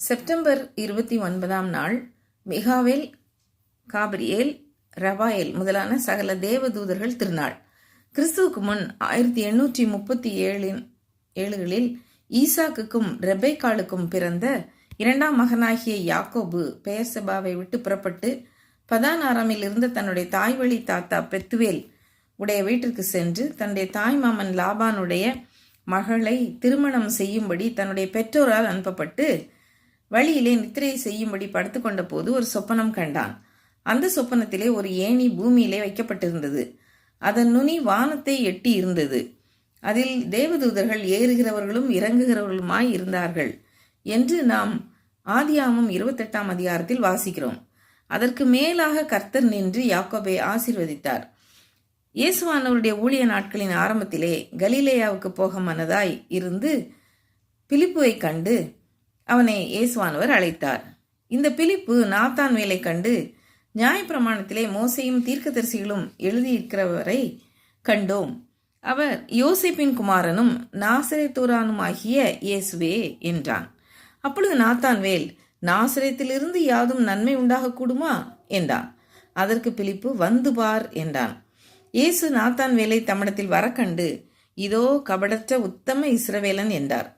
September இருபத்தி ஒன்பதாம் நாள் மிகாவேல் காபிரியேல் ரபாயேல் முதலான சகல தேவதூதர்கள் திருநாள். கிறிஸ்துவுக்கு முன் ஆயிரத்தி எண்ணூற்றி முப்பத்தி ஏழின் ஏழுகளில் ஈசாக்குக்கும் ரெபேக்காலுக்கும் பிறந்த இரண்டாம் மகனாகிய யாக்கோபு பெயர் செபாவை விட்டு புறப்பட்டு பதானாராமில் இருந்த தன்னுடைய தாய்வழி தாத்தா பெத்துவேல் உடைய வீட்டிற்கு சென்று தன்னுடைய தாய் மாமன் லாபானுடைய மகளை திருமணம் செய்யும்படி தன்னுடைய பெற்றோரால் அனுப்பப்பட்டு வழியிலே நித்திரை செய்யும்படி படுத்துக்கொண்ட போது ஒரு சொப்பனம் கண்டான். அந்த சொப்பனத்திலே ஒரு ஏணி பூமியிலே வைக்கப்பட்டிருந்தது. அதன் நுனி வானத்தை எட்டி இருந்தது. அதில் தேவதூதர்கள் ஏறுகிறவர்களும் இறங்குகிறவர்களுமாய் இருந்தார்கள் என்று நாம் ஆதியாமம் இருபத்தெட்டாம் அதிகாரத்தில் வாசிக்கிறோம். அதற்கு மேலாக கர்த்தர் நின்று யாக்கோபை ஆசிர்வதித்தார். இயேசுவானவருடைய ஊழிய நாட்களின் ஆரம்பத்திலே கலீலேயாவுக்கு போக மனதாய் இருந்து பிலிப்புவை கண்டு அவனை இயேசுவானவர் அழைத்தார். இந்த பிலிப்பு நாத்தான் வேலை கண்டு நியாயப்பிரமாணத்திலே மோசையும் தீர்க்கதரிசிகளும் எழுதியிருக்கிறவரை கண்டோம். அவர் யோசிப்பின் குமாரனும் நாசரேத்தூரானுமாகிய இயேசுவே என்றான். அப்பொழுது நாத்தான்வேல் நாசிரியத்திலிருந்து யாதும் நன்மை உண்டாகக்கூடுமா என்றான். அதற்கு பிலிப்பு வந்து பார் என்றான். இயேசு நாத்தான் வேலை தம்மிடத்தில் வர கண்டு இதோ கபடற்ற உத்தம இஸ்ரவேலன் என்றார்.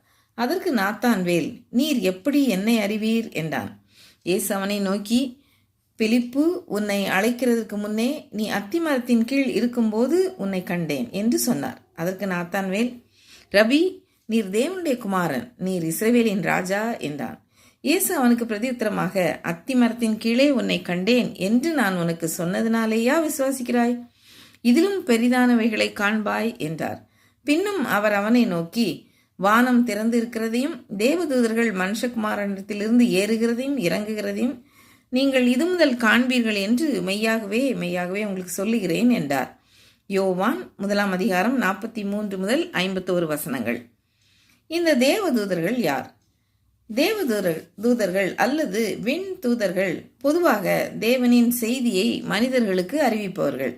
அதற்கு நாத்தான் வேல் நீர் எப்படி என்னை அறிவீர்? என்றான். இயேசு அவனை நோக்கி பிலிப்பு உன்னை அழைக்கிறதுக்கு முன்னே நீ அத்திமரத்தின் கீழ் இருக்கும்போது உன்னை கண்டேன் என்று சொன்னார். அதற்கு நாத்தான்வேல் ரவி நீர் தேவனுடைய குமாரன் நீர் இஸ்ரவேலின் ராஜா என்றான். இயேசு அவனுக்கு பிரதியுத்தரமாக அத்திமரத்தின் கீழே உன்னை கண்டேன் என்று நான் உனக்கு சொன்னதினாலேயா விசுவாசிக்கிறாய்? இதிலும் பெரிதானவைகளை காண்பாய் என்றார். பின்னும் அவர் அவனை நோக்கி வானம் திறந்து இருக்கிறதையும் தேவதூதர்கள் மனுஷகுமாரனிடத்திலிருந்து ஏறுகிறதையும் இறங்குகிறதையும் நீங்கள் இது முதல் காண்பீர்கள் என்று மெய்யாகவே மெய்யாகவே உங்களுக்கு சொல்லுகிறேன் என்றார். யோவான் முதலாம் அதிகாரம் நாற்பத்தி மூன்று முதல் ஐம்பத்தோரு வசனங்கள். இந்த தேவதூதர்கள் யார்? தேவதூதர் தூதர்கள் அல்லது விண் தூதர்கள் பொதுவாக தேவனின் செய்தியை மனிதர்களுக்கு அறிவிப்பவர்கள்.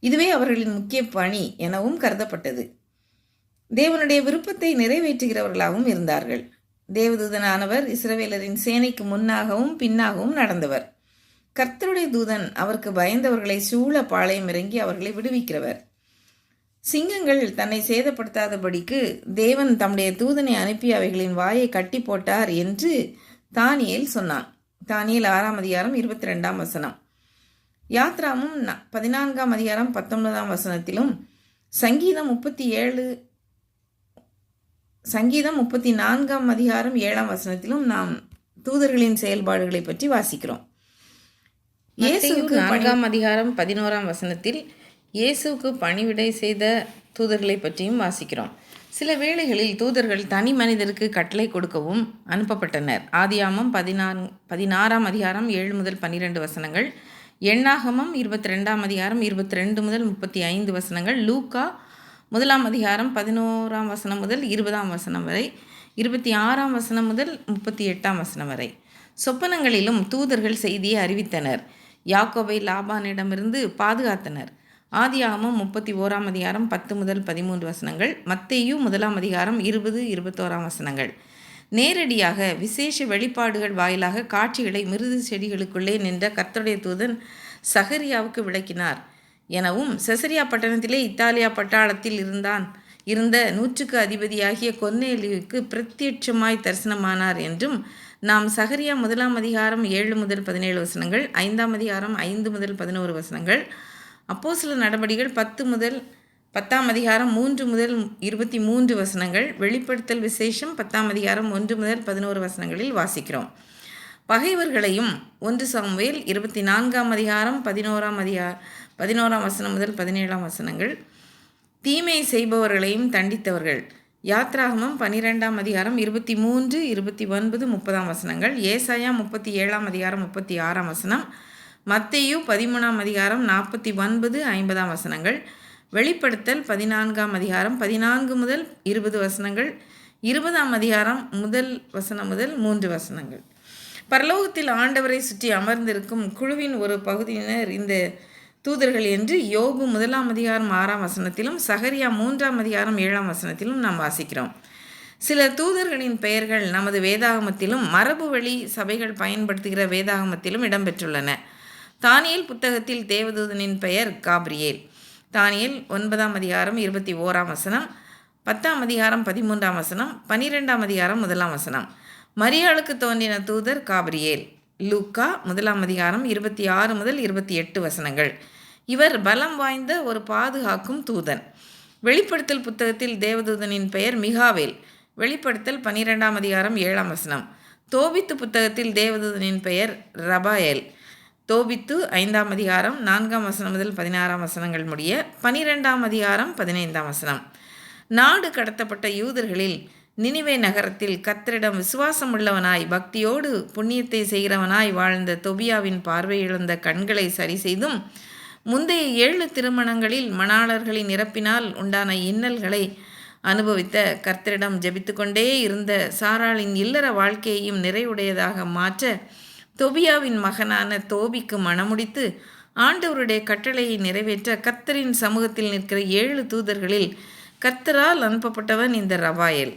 இதுவே அவர்களின் முக்கிய பணி எனவும் கருதப்பட்டது. தேவனுடைய விருப்பத்தை நிறைவேற்றுகிறவர்களாகவும் இருந்தார்கள். தேவதூதனானவர் இஸ்ரவேலரின் சேனைக்கு முன்னாகவும் பின்னாகவும் நடந்தவர். கர்த்தருடைய தூதன் அவருக்கு பயந்தவர்களை சூழ பாளையம் இறங்கி அவர்களை விடுவிக்கிறவர். சிங்கங்கள் தன்னை சேதப்படுத்தாதபடிக்கு தேவன் தம்முடைய தூதனை அனுப்பி அவைகளின் வாயை கட்டி போட்டார் என்று தானியேல் சொன்னான். தானியல் ஆறாம் அதிகாரம் இருபத்தி ரெண்டாம் வசனம். யாத்ராமும் பதினான்காம் அதிகாரம் பத்தொன்பதாம் வசனத்திலும் சங்கீதம் முப்பத்தி ஏழு சங்கீதம் முப்பத்தி நான்காம் அதிகாரம் ஏழாம் வசனத்திலும் நாம் தூதர்களின் செயல்பாடுகளை பற்றி வாசிக்கிறோம். இயேசுக்கு நான்காம் அதிகாரம் பதினோராம் வசனத்தில் இயேசுவுக்கு பணிவிடை செய்த தூதர்களை பற்றியும் வாசிக்கிறோம். சில வேளைகளில் தூதர்கள் தனி மனிதருக்கு கட்டளை கொடுக்கவும் அனுப்பப்பட்டனர். ஆதியாமம் பதினாறு பதினாறாம் அதிகாரம் ஏழு முதல் பன்னிரெண்டு வசனங்கள் எண்ணாகமம் இருபத்தி ரெண்டாம் அதிகாரம் இருபத்தி ரெண்டு முதல் முப்பத்தி ஐந்து வசனங்கள் லூக்கா முதலாம் அதிகாரம் பதினோராம் வசனம் முதல் இருபதாம் வசனம் வரை இருபத்தி ஆறாம் வசனம் முதல் முப்பத்தி எட்டாம் வசனம் வரை. சொப்பனங்களிலும் தூதர்கள் செய்தியை அறிவித்தனர். யாக்கோவை லாபானிடமிருந்து பாதுகாத்தனர். ஆதியாகமும் முப்பத்தி ஓராம் அதிகாரம் பத்து முதல் பதிமூன்று வசனங்கள் மத்தேயு முதலாம் அதிகாரம் இருபது இருபத்தோராம் வசனங்கள். நேரடியாக விசேஷ வெளிப்பாடுகள் வாயிலாக காட்சிகளை மிருது செடிகளுக்குள்ளே நின்ற கர்த்தருடைய தூதன் சஹரியாவுக்கு விளக்கினார். எனவும் செசரியா பட்டணத்திலே இத்தாலியா பட்டாளத்தில் இருந்தான். இருந்த நூற்றுக்கு அதிபதியாகிய கொன்னேலியுக்கு பிரத்யட்சமாய் தரிசனமானார் என்றும் நாம் சகரியா முதலாம் அதிகாரம் ஏழு முதல் பதினேழு வசனங்கள் ஐந்தாம் அதிகாரம் ஐந்து முதல் பதினோரு வசனங்கள் அப்போ சில நடவடிக்கைகள் பத்து முதல் பத்தாம் அதிகாரம் மூன்று முதல் இருபத்தி மூன்று வசனங்கள் வெளிப்படுத்தல் விசேஷம் பத்தாம் அதிகாரம் ஒன்று முதல் பதினோரு வசனங்களில் வாசிக்கிறோம். பகைவர்களையும் ஒன்று சாமுவேல் இருபத்தி நான்காம் அதிகாரம் பதினோராம் அதிகார பதினோராம் வசனம் முதல் பதினேழாம் வசனங்கள். தீமை செய்பவர்களையும் தண்டித்தவர்கள். யாத்ராகமம் பனிரெண்டாம் அதிகாரம் இருபத்தி மூன்று இருபத்தி ஒன்பது முப்பதாம் வசனங்கள். ஏசாயா முப்பத்தி ஏழாம் அதிகாரம் முப்பத்தி ஆறாம் வசனம். மத்தையு பதிமூணாம் அதிகாரம் நாற்பத்தி ஒன்பது ஐம்பதாம் வசனங்கள். வெளிப்படுத்தல் பதினான்காம் அதிகாரம் பதினான்கு முதல் இருபது வசனங்கள். இருபதாம் அதிகாரம் முதல் வசனம் முதல் மூன்று வசனங்கள். பரலோகத்தில் ஆண்டவரை சுற்றி அமர்ந்திருக்கும் குழுவின் ஒரு பகுதியினர் இந்த தூதர்கள் என்று யோபு முதலாம் அதிகாரம் ஆறாம் வசனத்திலும் சகரியா மூன்றாம் அதிகாரம் ஏழாம் வசனத்திலும் நாம் வாசிக்கிறோம். சில தூதர்களின் பெயர்கள் நமது வேதாகமத்திலும் மரபு வழி சபைகள் பயன்படுத்துகிற வேதாகமத்திலும் இடம்பெற்றுள்ளன. தானியல் புத்தகத்தில் தேவதூதனின் பெயர் காப்ரியேல். தானியல் ஒன்பதாம் அதிகாரம் இருபத்தி ஓராம் வசனம் பத்தாம் அதிகாரம் பதிமூன்றாம் வசனம் பனிரெண்டாம் அதிகாரம் முதலாம் வசனம். மரியாளுக்கு தோன்றின தூதர் காபிரியேல். லூக்கா முதலாம் அதிகாரம் இருபத்தி ஆறு முதல் இருபத்தி எட்டு வசனங்கள். இவர் பலம் வாய்ந்த ஒரு பாதுகாக்கும் தூதன். வெளிப்படுத்தல் புத்தகத்தில் தேவதூதனின் பெயர் மிகாவேல். வெளிப்படுத்தல் பன்னிரெண்டாம் அதிகாரம் ஏழாம் வசனம். தோபித்து புத்தகத்தில் தேவதூதனின் பெயர் ரபாயல். தோபித்து ஐந்தாம் அதிகாரம் நான்காம் வசனம் முதல் பதினாறாம் வசனங்கள் முடிய பனிரெண்டாம் அதிகாரம் பதினைந்தாம் வசனம். நாடு கடத்தப்பட்ட யூதர்களில் நினிவே நகரத்தில் கத்தரிடம் விசுவாசம் உள்ளவனாய் பக்தியோடு புண்ணியத்தை செய்கிறவனாய் வாழ்ந்த தொபியாவின் பார்வை இழந்த கண்களை சரி செய்தும் முந்தைய ஏழு திருமணங்களில் மணாளர்களின் இறப்பினால் உண்டான இன்னல்களை அனுபவித்த கர்த்தரிடம் ஜெபித்து கொண்டே இருந்த சாராளின் இல்லற வாழ்க்கையையும் நிறைவுடையதாக மாற்ற தொபியாவின் மகனான தோபிக்கு மணமுடித்து ஆண்டவருடைய கட்டளையை நிறைவேற்ற கர்த்தரின் சமூகத்தில் நிற்கிற ஏழு தூதர்களில் கர்த்தரால் அனுப்பப்பட்டவன் இந்த ரவாயல்.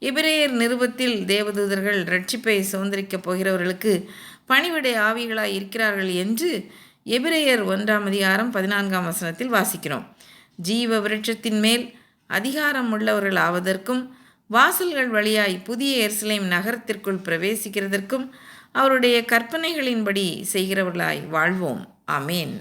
இபிரேயர் நிருபத்தில் தேவதூதர்கள் ரட்சிப்பை சுதந்திரிக்கப் போகிறவர்களுக்கு பணிவிடை ஆவிகளாய் இருக்கிறார்கள் என்று எபிரேயர் ஒன்றாம் அதிகாரம் பதினான்காம் வசனத்தில் வாசிக்கிறோம். ஜீவ விருட்சத்தின் மேல் அதிகாரம் உள்ளவர்கள் ஆவதற்கும் வாசல்கள் வழியாய் புதிய எர்சிலேம் நகரத்திற்குள் பிரவேசிக்கிறதற்கும் அவருடைய கற்பனைகளின்படி செய்கிறவர்களாய் வாழ்வோம். அமேன்